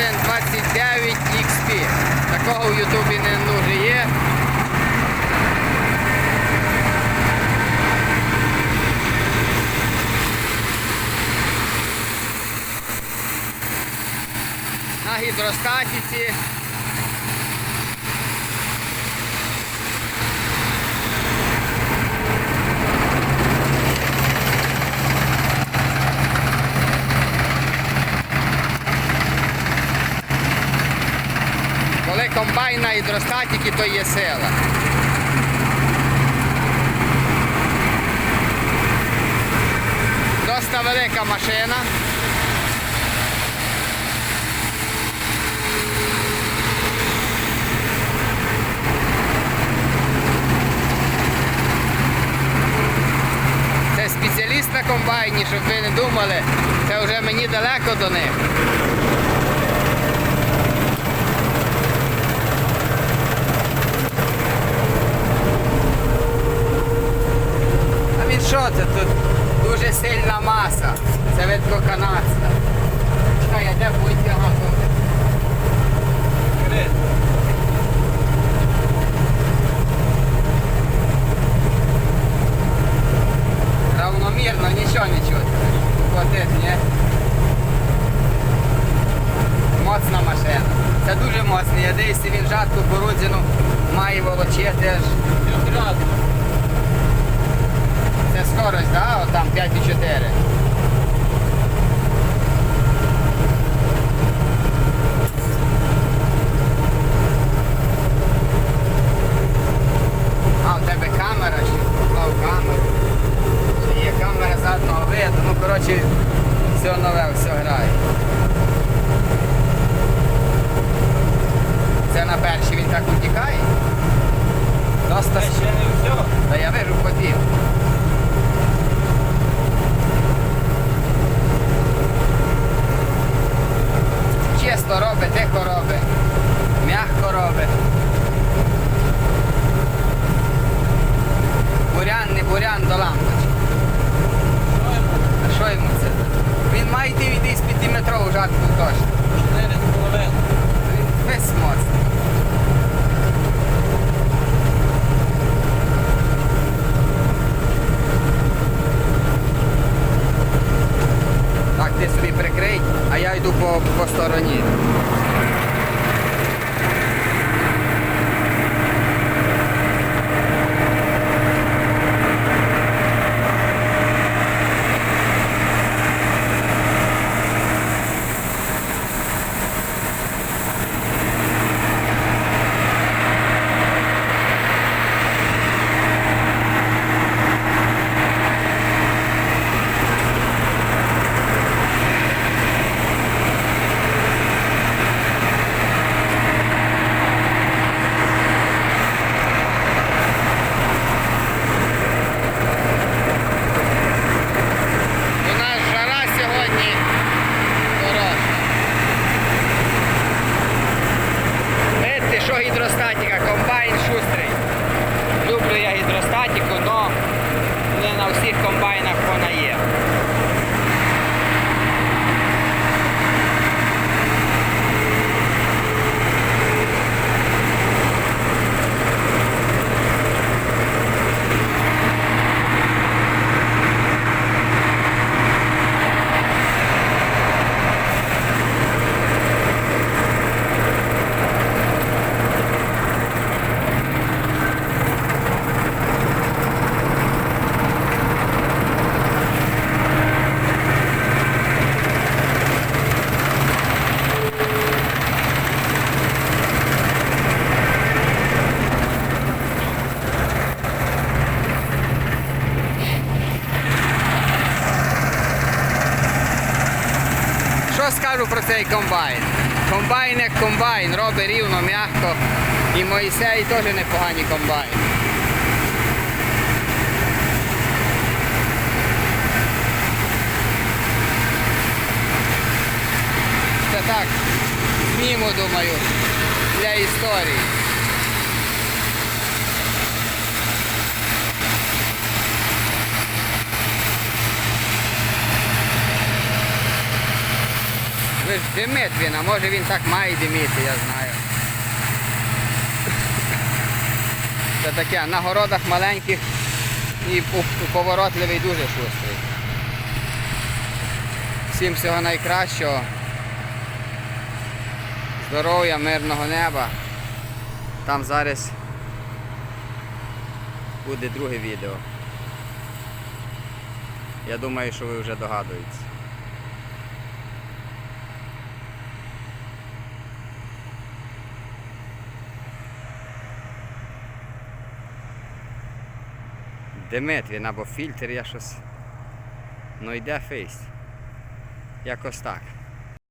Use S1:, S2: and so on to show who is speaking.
S1: Кайзен 29 XP. Такого в Ютубі не дуже є. На гідростатіці. Коли комбайн на гідростатіки, то є сила. Доста велика машина. Це спеціаліст на комбайні, щоб ви не думали, це вже мені далеко до них. А він що це тут? Дуже сильна маса. Видко канадська. Чекай, я де будь? Равномірно, нічого не чути. Хватить, ні? Моцна машина. Це дуже моцний. Я дивлюся, він жатку кукурудзяну має волочити аж. Це скорость, да? От там 5,4. Ну, все нове, все грає. Це на першій він так утікає. Доста.
S2: ще не все.
S1: Та я вижу хотів. Чисто робить, тихо робить, м'яко робить. Бурян, не бурян до лампочки. А що йому це? Він має йти від із жатку точно. Гідростатика, комбайн шустрий. Люблю я гідростатику, але не на всіх комбайнах вона є. Що скажу про цей комбайн? Комбайн як комбайн, робить рівно, м'яко. І Моїсей теж непогані комбайни. Це так, зніму, думаю, для історії. Димить він, а може він так має диміти, я знаю. Це таке, на городах маленьких і поворотливий дуже шустрий. Всім всього найкращого. Здоров'я, мирного неба. Там зараз буде друге відео. Я думаю, що ви вже догадуєтесь. Димит або фільтр, я щось. Ну йде фейс. Якось так.